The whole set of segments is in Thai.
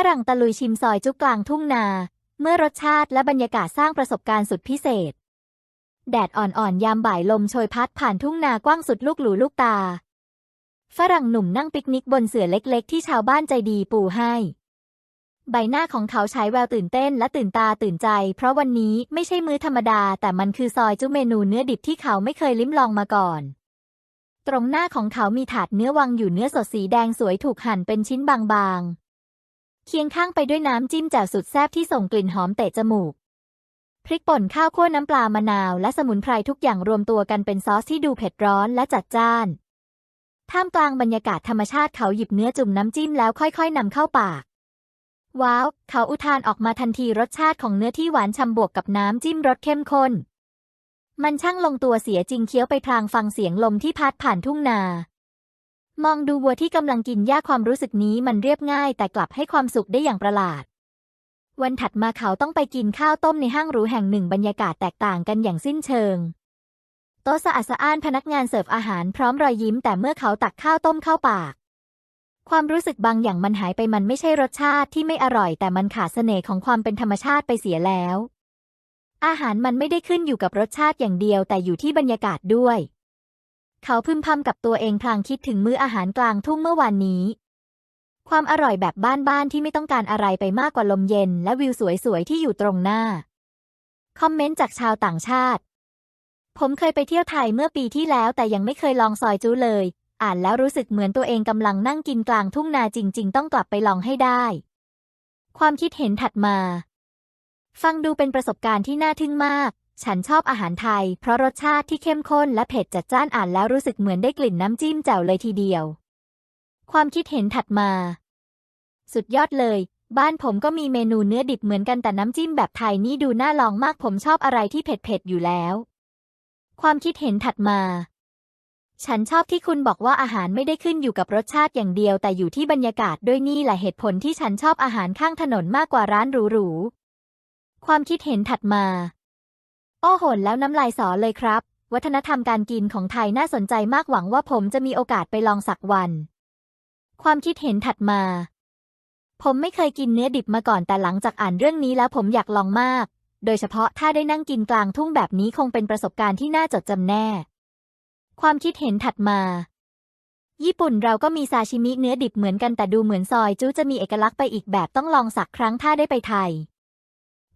ฝรั่งตะลุยชิมซอยจุกกลางทุ่งนา เมื่อรสชาติและบรรยากาศสร้างประสบการณ์สุดพิเศษ แดดอ่อนๆ ยามบ่ายลมโชยพัดผ่านทุ่งนากว้างสุดลูกหลูลูกตา ฝรั่งหนุ่มนั่งปิกนิกบนเสื่อเล็กๆ ที่ชาวบ้านใจดีปูให้ ใบหน้าของเขาฉายแววตื่นเต้นและตื่นตาตื่นใจ เพราะวันนี้ไม่ใช่มื้อธรรมดา แต่มันคือซอยจุเมนูเนื้อดิบที่เขาไม่เคยลิ้มลองมาก่อนตรงหน้าของเขามีถาดเนื้อวางอยู่เนื้อสดสีแดงสวยถูกหั่นเป็นชิ้นบาง เคียงข้างไปด้วยน้ำจิ้มแจ่วสุดแซ่บที่ส่งกลิ่นหอมเตะจมูก พริกป่นข้าวคั่วน้ำปลามะนาวและสมุนไพรทุกอย่างรวมตัวกันเป็นซอสที่ดูเผ็ดร้อนและจัดจ้าน ท่ามกลางบรรยากาศธรรมชาติเขาหยิบเนื้อจุ่มน้ำจิ้มแล้วค่อยๆนำเข้าปาก ว้าว เขาอุทานออกมาทันทีรสชาติของเนื้อที่หวานฉ่ำบวกกับน้ำจิ้มรสเข้มข้น มันช่างลงตัวเสียจริงเคี้ยวไปพลางฟังเสียงลมที่พัดผ่านทุ่งนา มองดูวัวที่กำลังกินหญ้าความรู้สึกนี้มันเรียบง่าย แต่กลับให้ความสุขได้อย่างประหลาด วันถัดมาเขาต้องไปกินข้าวต้มในห้างหรูแห่งหนึ่งบรรยากาศแตกต่างกันอย่างสิ้นเชิง โต๊ะสะอาดสะอ้านพนักงานเสิร์ฟอาหารพร้อมรอยยิ้มแต่เมื่อเขาตักข้าวต้มเข้าปาก ความรู้สึกบางอย่างมันหายไปมันไม่ใช่รสชาติที่ไม่อร่อย แต่มันขาดเสน่ห์ของความเป็นธรรมชาติไปเสียแล้ว อาหารมันไม่ได้ขึ้นอยู่กับรสชาติอย่างเดียว แต่อยู่ที่บรรยากาศด้วย เขาพึมพำกับตัวเองพลางคิดถึงมื้ออาหารกลางทุ่งเมื่อวานนี้ ความอร่อยแบบบ้านๆที่ไม่ต้องการอะไรไปมากกว่าลมเย็น และวิวสวยๆที่อยู่ตรงหน้า คอมเมนต์จากชาวต่างชาติ ผมเคยไปเที่ยวไทยเมื่อปีที่แล้วแต่ยังไม่เคยลองซอยจูเลย อ่านแล้วรู้สึกเหมือนตัวเองกำลังนั่งกินกลางทุ่งนาจริง ๆ ต้องกลับไปลองให้ได้ ความคิดเห็นถัดมา ฟังดูเป็นประสบการณ์ที่น่าทึ่งมาก ฉันชอบอาหารไทย เพราะรสชาติที่เข้มข้นและเผ็ดจัดจ้านอ่านแล้วรู้สึกเหมือนได้กลิ่นน้ำจิ้มแจ่วเลยทีเดียว ความคิดเห็นถัดมา สุดยอดเลย บ้านผมก็มีเมนูเนื้อดิบเหมือนกันแต่น้ำจิ้มแบบไทยนี่ดูน่าลองมากผมชอบอะไรที่เผ็ดๆอยู่แล้ว ความคิดเห็นถัดมา ฉันชอบที่คุณบอกว่าอาหารไม่ได้ขึ้นอยู่กับรสชาติอย่างเดียว แต่อยู่ที่บรรยากาศด้วยนี่แหละเหตุผลที่ฉันชอบอาหารข้างถนนมากกว่าร้านหรูๆความคิดเห็นถัดมา อ้โหแล้วน้ำลายสอเลยครับ วัฒนธรรมการกินของไทยน่าสนใจมากหวังว่าผมจะมีโอกาสไปลองสักวัน ความคิดเห็นถัดมา ผมไม่เคยกินเนื้อดิบมาก่อนแต่หลังจากอ่านเรื่องนี้แล้วผมอยากลองมาก โดยเฉพาะถ้าได้นั่งกินกลางทุ่งแบบนี้คงเป็นประสบการณ์ที่น่าจดจำแน่ ความคิดเห็นถัดมาญี่ปุ่นเราก็มีซาชิมิเนื้อดิบเหมือนกันแต่ดูเหมือนซอยจูจะมีเอกลักษณ์ไปอีกแบบต้องลองสักครั้งถ้าได้ไปไทย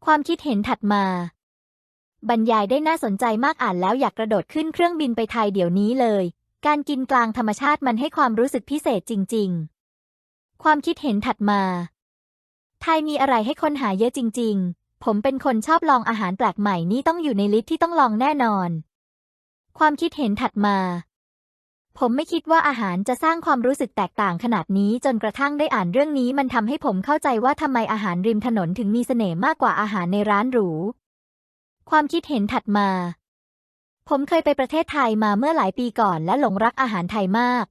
ความคิดเห็นถัดมา บรรยายได้น่าสนใจมากอ่านแล้วอยากกระโดดขึ้นเครื่องบินไปไทยเดี๋ยวนี้เลย การกินกลางธรรมชาติมันให้ความรู้สึกพิเศษจริง ๆ ความคิดเห็นถัดมา ไทยมีอะไรให้คนหาเยอะจริง ๆ ผมเป็นคนชอบลองอาหารแปลกใหม่นี่ต้องอยู่ในลิสต์ที่ต้องลองแน่นอน ความคิดเห็นถัดมา ผมไม่คิดว่าอาหารจะสร้างความรู้สึกแตกต่างขนาดนี้จนกระทั่งได้อ่านเรื่องนี้มันทำให้ผมเข้าใจว่าทำไมอาหารริมถนนถึงมีเสน่ห์มากกว่าอาหารในร้านหรู ความคิดเห็นถัดมา ผมเคยไปประเทศไทยมาเมื่อหลายปีก่อนและหลงรักอาหารไทยมาก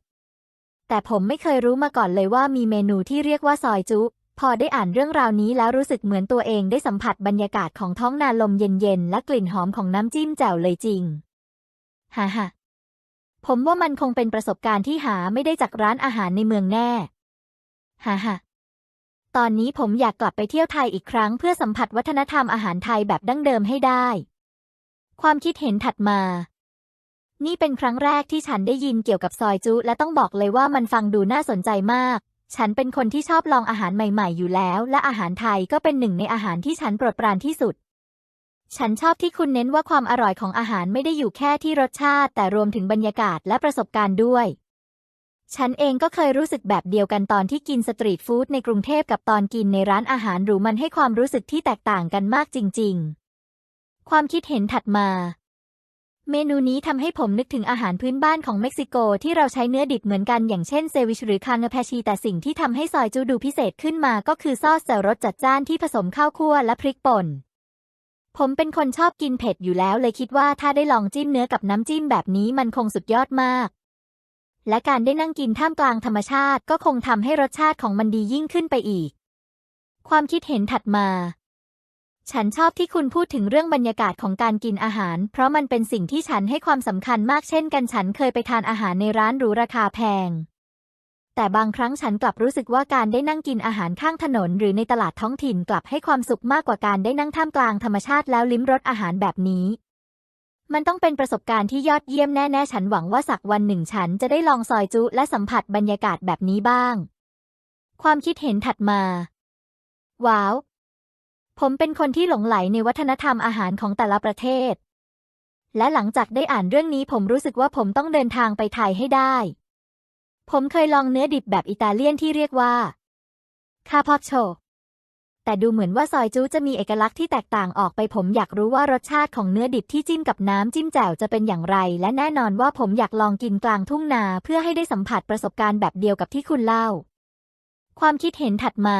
แต่ผมไม่เคยรู้มาก่อนเลยว่ามีเมนูที่เรียกว่าซอยจุ พอได้อ่านเรื่องราวนี้แล้วรู้สึกเหมือนตัวเองได้สัมผัสบรรยากาศของท้องนาลมเย็นๆ และกลิ่นหอมของน้ำจิ้มแจ่วเลยจริง ฮ่าฮ่าผมว่ามันคงเป็นประสบการณ์ที่หาไม่ได้จากร้านอาหารในเมืองแน่ ฮ่าฮ่า ตอนนี้ผมอยากกลับไปเที่ยวไทยอีกครั้งเพื่อสัมผัสวัฒนธรรมอาหารไทยแบบดั้งเดิมให้ได้ ความคิดเห็นถัดมา นี่เป็นครั้งแรกที่ฉันได้ยินเกี่ยวกับซอยจุ และต้องบอกเลยว่ามันฟังดูน่าสนใจมาก ฉันเป็นคนที่ชอบลองอาหารใหม่ ๆ อยู่แล้ว และอาหารไทยก็เป็นหนึ่งในอาหารที่ฉันโปรดปรานที่สุด ฉันชอบที่คุณเน้นว่าความอร่อยของอาหารไม่ได้อยู่แค่ที่รสชาติ แต่รวมถึงบรรยากาศและประสบการณ์ด้วย ฉันเองก็เคยรู้สึกแบบเดียวกันตอนที่กินสตรีทฟู้ดในกรุงเทพกับตอนกินในร้านอาหารหรูมันให้ความรู้สึกที่แตกต่างกันมากจริง ๆ ความคิดเห็นถัดมา เมนูนี้ทำให้ผมนึกถึงอาหารพื้นบ้านของเม็กซิโกที่เราใช้เนื้อดิบเหมือนกันอย่างเช่นเซวิชหรือคางเงแพชี แต่สิ่งที่ทำให้ซอยจูดูพิเศษขึ้นมาก็คือซอสแจ่รสจัดจ้านที่ผสมข้าวคั่วและพริกป่นผมเป็นคนชอบกินเผ็ดอยู่แล้วเลยคิดว่าถ้าได้ลองจิ้มเนื้อกับน้ำจิ้มแบบนี้มันคงสุดยอดมาก และการได้นั่งกินท่ามกลางธรรมชาติก็คงทำให้รสชาติของมันดียิ่งขึ้นไปอีก ความคิดเห็นถัดมา ฉันชอบที่คุณพูดถึงเรื่องบรรยากาศของการกินอาหาร เพราะมันเป็นสิ่งที่ฉันให้ความสำคัญมากเช่นกันฉันเคยไปทานอาหารในร้านหรูราคาแพง แต่บางครั้งฉันกลับรู้สึกว่าการได้นั่งกินอาหารข้างถนน หรือในตลาดท้องถิ่นกลับให้ความสุขมากกว่าการได้นั่งท่ามกลางธรรมชาติแล้วลิ้มรสอาหารแบบนี้ มันต้องเป็นประสบการณ์ที่ยอดเยี่ยมแน่ๆ ฉันหวังว่าสักวันหนึ่งฉันจะได้ลองซอยจุและสัมผัสบรรยากาศแบบนี้บ้าง ความคิดเห็นถัดมา ว้าว ผมเป็นคนที่หลงไหลในวัฒนธรรมอาหารของแต่ละประเทศ และหลังจากได้อ่านเรื่องนี้ผมรู้สึกว่าผมต้องเดินทางไปไทยให้ได้ ผมเคยลองเนื้อดิบแบบอิตาเลียนที่เรียกว่าคาพอโช แต่ดูเหมือนว่าซอยจูจะมีเอกลักษณ์ที่แตกต่างออกไปผมอยากรู้ว่ารสชาติของเนื้อดิบที่จิ้มกับน้ำจิ้มแจ่วจะเป็นอย่างไร และแน่นอนว่าผมอยากลองกินกลางทุ่งนาเพื่อให้ได้สัมผัสประสบการณ์แบบเดียวกับที่คุณเล่า ความคิดเห็นถัดมา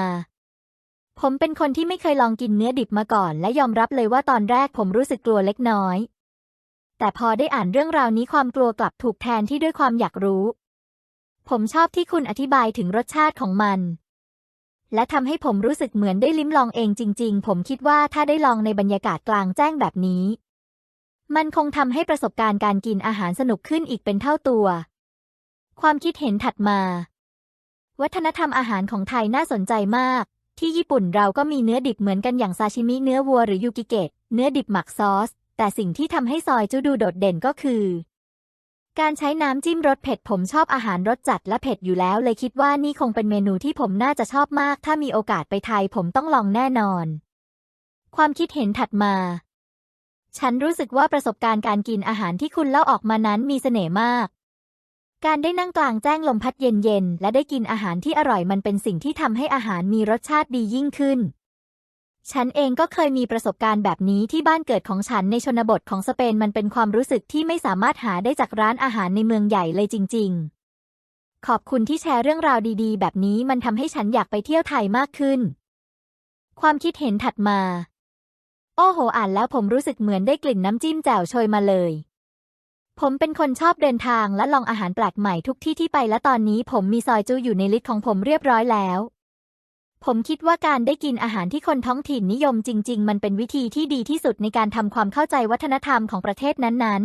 ผมเป็นคนที่ไม่เคยลองกินเนื้อดิบมาก่อน และยอมรับเลยว่าตอนแรกผมรู้สึกกลัวเล็กน้อย แต่พอได้อ่านเรื่องราวนี้ความกลัวกลับถูกแทนที่ด้วยความอยากรู้ ผมชอบที่คุณอธิบายถึงรสชาติของมัน และทำให้ผมรู้สึกเหมือนได้ลิ้มลองเองจริง ๆ ผมคิดว่าถ้าได้ลองในบรรยากาศกลางแจ้งแบบนี้ มันคงทำให้ประสบการณ์การกินอาหารสนุกขึ้นอีกเป็นเท่าตัว ความคิดเห็นถัดมา วัฒนธรรมอาหารของไทยน่าสนใจมาก ที่ญี่ปุ่นเราก็มีเนื้อดิบเหมือนกันอย่างซาชิมิเนื้อวัวหรือยูกิเกะเนื้อดิบหมักซอส แต่สิ่งที่ทำให้ซอยจูดูโดดเด่นก็คือ การใช้น้ำจิ้มรสเผ็ดผมชอบอาหารรสจัดและเผ็ดอยู่แล้ว เลยคิดว่านี่คงเป็นเมนูที่ผมน่าจะชอบมาก ถ้ามีโอกาสไปไทยผมต้องลองแน่นอน ความคิดเห็นถัดมา ฉันรู้สึกว่าประสบการณ์การกินอาหารที่คุณเล่าออกมานั้นมีเสน่ห์มาก การได้นั่งกลางแจ้งลมพัดเย็นๆและได้กินอาหารที่อร่อยมันเป็นสิ่งที่ทำให้อาหารมีรสชาติดียิ่งขึ้น ฉันเองก็เคยมีประสบการณ์แบบนี้ที่บ้านเกิดของฉันในชนบทของสเปนมันเป็นความรู้สึกที่ไม่สามารถหาได้จากร้านอาหารในเมืองใหญ่เลยจริง ๆ ขอบคุณที่แชร์เรื่องราวดีๆ แบบนี้มันทำให้ฉันอยากไปเที่ยวไทยมากขึ้น ความคิดเห็นถัดมา โอ้โห อ่านแล้วผมรู้สึกเหมือนได้กลิ่นน้ำจิ้มแจ่วโชยมาเลย ผมเป็นคนชอบเดินทางและลองอาหารแปลกใหม่ทุกที่ที่ไปและตอนนี้ผมมีซอยจูอยู่ในลิสต์ของผมเรียบร้อยแล้ว ผมคิดว่าการได้กินอาหารที่คนท้องถิ่นนิยมจริง ๆ มันเป็นวิธีที่ดีที่สุดในการทำความเข้าใจวัฒนธรรมของประเทศนั้น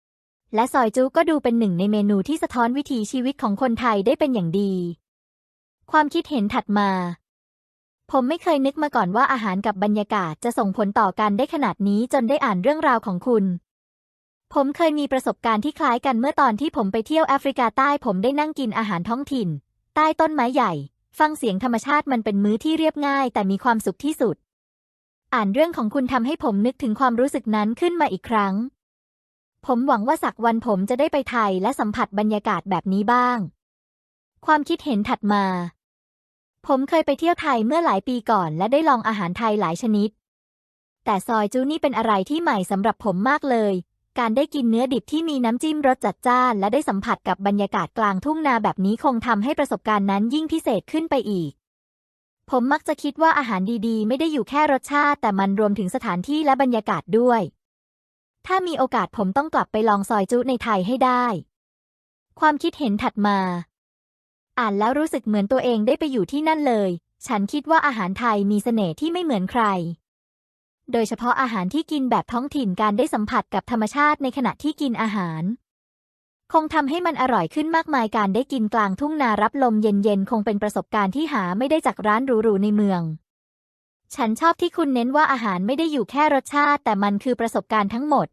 ๆ และซอยจูก็ดูเป็นหนึ่งในเมนูที่สะท้อนวิถีชีวิตของคนไทยได้เป็นอย่างดี ความคิดเห็นถัดมา ผมไม่เคยนึกมาก่อนว่าอาหารกับบรรยากาศจะส่งผลต่อกันได้ขนาดนี้จนได้อ่านเรื่องราวของคุณ ผมเคยมีประสบการณ์ที่คล้ายกันเมื่อตอนที่ผมไปเที่ยวแอฟริกาใต้ผมได้นั่งกินอาหารท้องถิ่น ใต้ต้นไม้ใหญ่ ฟังเสียงธรรมชาติมันเป็นมื้อที่เรียบง่าย แต่มีความสุขที่สุด อ่านเรื่องของคุณทำให้ผมนึกถึงความรู้สึกนั้นขึ้นมาอีกครั้ง ผมหวังว่าสักวันผมจะได้ไปไทยและสัมผัสบรรยากาศแบบนี้บ้าง ความคิดเห็นถัดมา ผมเคยไปเที่ยวไทยเมื่อหลายปีก่อน และได้ลองอาหารไทยหลายชนิด แต่ซอยจูนี่เป็นอะไรที่ใหม่สำหรับผมมากเลย การได้กินเนื้อดิบที่มีน้ำจิ้มรสจัดจ้าน และได้สัมผัสกับบรรยากาศกลางทุ่งนาแบบนี้คงทำให้ประสบการณ์นั้นยิ่งพิเศษขึ้นไปอีก ผมมักจะคิดว่าอาหารดีๆ ไม่ได้อยู่แค่รสชาติ แต่มันรวมถึงสถานที่และบรรยากาศด้วย ถ้ามีโอกาสผมต้องกลับไปลองซอยจุในไทยให้ได้ ความคิดเห็นถัดมา อ่านแล้วรู้สึกเหมือนตัวเองได้ไปอยู่ที่นั่นเลย ฉันคิดว่าอาหารไทยมีเสน่ห์ที่ไม่เหมือนใคร โดยเฉพาะอาหารที่กินแบบท้องถิ่นการได้สัมผัสกับธรรมชาติในขณะที่กินอาหาร คงทำให้มันอร่อยขึ้นมากมายการได้กินกลางทุ่งนารับลมเย็นๆ คงเป็นประสบการณ์ที่หาไม่ได้จากร้านหรูๆในเมือง ฉันชอบที่คุณเน้นว่าอาหารไม่ได้อยู่แค่รสชาติ แต่มันคือประสบการณ์ทั้งหมด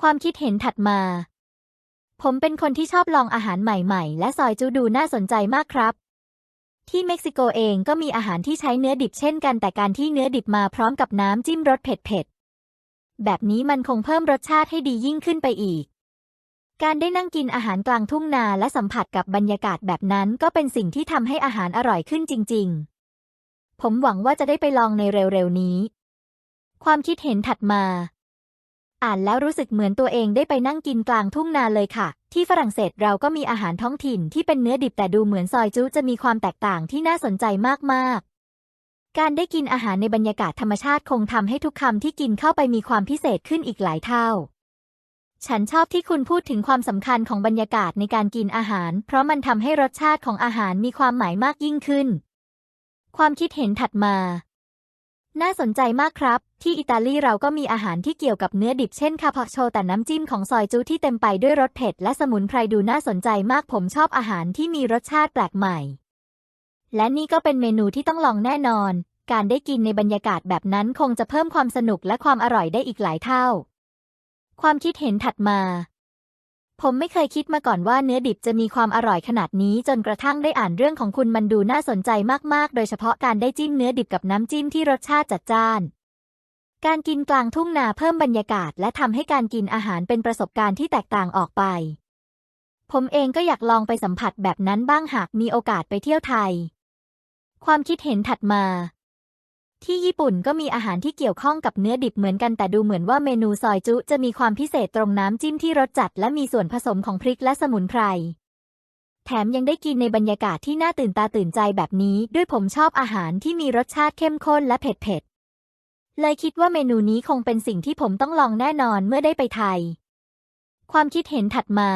ความคิดเห็นถัดมา ผมเป็นคนที่ชอบลองอาหารใหม่ ๆ และซอยจูดูน่าสนใจมากครับ ที่เม็กซิโกเองก็มีอาหารที่ใช้เนื้อดิบเช่นกันแต่การที่เนื้อดิบมาพร้อมกับน้ำจิ้มรสเผ็ดๆ แบบนี้มันคงเพิ่มรสชาติให้ดียิ่งขึ้นไปอีก การได้นั่งกินอาหารกลางทุ่งนาและสัมผัสกับบรรยากาศแบบนั้นก็เป็นสิ่งที่ทำให้อาหารอร่อยขึ้นจริง ๆ ผมหวังว่าจะได้ไปลองในเร็วๆนี้ ความคิดเห็นถัดมา อ่านแล้วรู้สึกเหมือนตัวเองได้ไปนั่งกินกลางทุ่งนาเลยค่ะ ที่ฝรั่งเศสเราก็มีอาหารท้องถิ่นที่เป็นเนื้อดิบแต่ดูเหมือนซอยจุจะมีความแตกต่างที่น่าสนใจมากๆ การได้กินอาหารในบรรยากาศธรรมชาติคงทำให้ทุกคำที่กินเข้าไปมีความพิเศษขึ้นอีกหลายเท่าฉันชอบที่คุณพูดถึงความสำคัญของบรรยากาศในการกินอาหาร เพราะมันทำให้รสชาติของอาหารมีความหมายมากยิ่งขึ้น ความคิดเห็นถัดมา น่าสนใจมากครับ ที่อิตาลีเราก็มีอาหารที่เกี่ยวกับเนื้อดิบเช่นคาปาโชแต่น้ำจิ้มของซอยจูที่เต็มไปด้วยรสเผ็ดและสมุนไพรดูน่าสนใจมากผมชอบอาหารที่มีรสชาติแปลกใหม่ และนี่ก็เป็นเมนูที่ต้องลองแน่นอน การได้กินในบรรยากาศแบบนั้นคงจะเพิ่มความสนุกและความอร่อยได้อีกหลายเท่า ความคิดเห็นถัดมา ผมไม่เคยคิดมาก่อนว่าเนื้อดิบจะมีความอร่อยขนาดนี้จนกระทั่งได้อ่านเรื่องของคุณมันดูน่าสนใจมาก ๆ โดยเฉพาะการได้จิ้มเนื้อดิบกับน้ำจิ้มที่รสชาติจัดจ้าน การกินกลางทุ่งนาเพิ่มบรรยากาศ และทำให้การกินอาหารเป็นประสบการณ์ที่แตกต่างออกไป ผมเองก็อยากลองไปสัมผัสแบบนั้นบ้างหากมีโอกาสไปเที่ยวไทย ความคิดเห็นถัดมา ที่ญี่ปุ่นก็มีอาหารที่เกี่ยวข้องกับเนื้อดิบเหมือนกันแต่ดูเหมือนว่าเมนูซอยจุจะมีความพิเศษตรงน้ำจิ้มที่รสจัด และมีส่วนผสมของพริกและสมุนไพร แถมยังได้กินในบรรยากาศที่น่าตื่นตาตื่นใจแบบนี้ด้วยผมชอบอาหารที่มีรสชาติเข้มข้นและเผ็ดๆ เลยคิดว่าเมนูนี้คงเป็นสิ่งที่ผมต้องลองแน่นอนเมื่อได้ไปไทย ความคิดเห็นถัดมา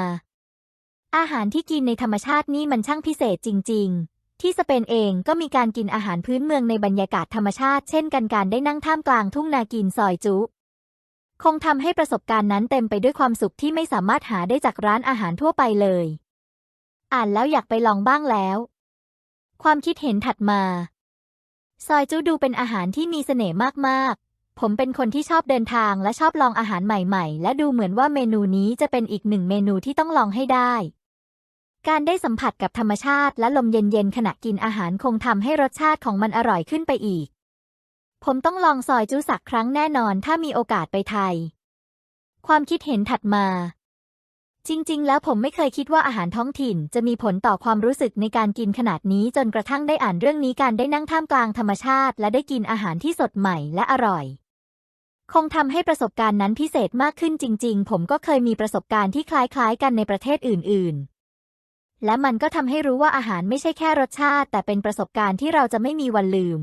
อาหารที่กินในธรรมชาตินี่มันช่างพิเศษจริง ๆ ที่สเปนเองก็มีการกินอาหารพื้นเมืองในบรรยากาศธรรมชาติ เช่นกันการได้นั่งท่ามกลางทุ่งนากินซอยจุ คงทำให้ประสบการณ์นั้นเต็มไปด้วยความสุขที่ไม่สามารถหาได้จากร้านอาหารทั่วไปเลย อ่านแล้วอยากไปลองบ้างแล้ว ความคิดเห็นถัดมา ซอยจุดูเป็นอาหารที่มีเสน่ห์มากๆ ผมเป็นคนที่ชอบเดินทางและชอบลองอาหารใหม่ ๆ และดูเหมือนว่าเมนูนี้จะเป็นอีกหนึ่งเมนูที่ต้องลองให้ได้ การได้สัมผัสกับธรรมชาติและลมเย็นๆขณะกินอาหารคงทำให้รสชาติของมันอร่อยขึ้นไปอีก ผมต้องลองซอยจุสักครั้งแน่นอนถ้ามีโอกาสไปไทย ความคิดเห็นถัดมา จริง ๆ แล้วผมไม่เคยคิดว่าอาหารท้องถิ่น จะมีผลต่อความรู้สึกในการกินขนาดนี้จนกระทั่งได้อ่านเรื่องนี้การได้นั่งท่ามกลางธรรมชาติ และได้กินอาหารที่สดใหม่และอร่อยคงทำให้ประสบการณ์นั้นพิเศษมากขึ้นจริง ๆ ผมก็เคยมีประสบการณ์ที่คล้ายๆ กันในประเทศอื่น ๆ และมันก็ทำให้รู้ว่าอาหารไม่ใช่แค่รสชาติ แต่เป็นประสบการณ์ที่เราจะไม่มีวันลืม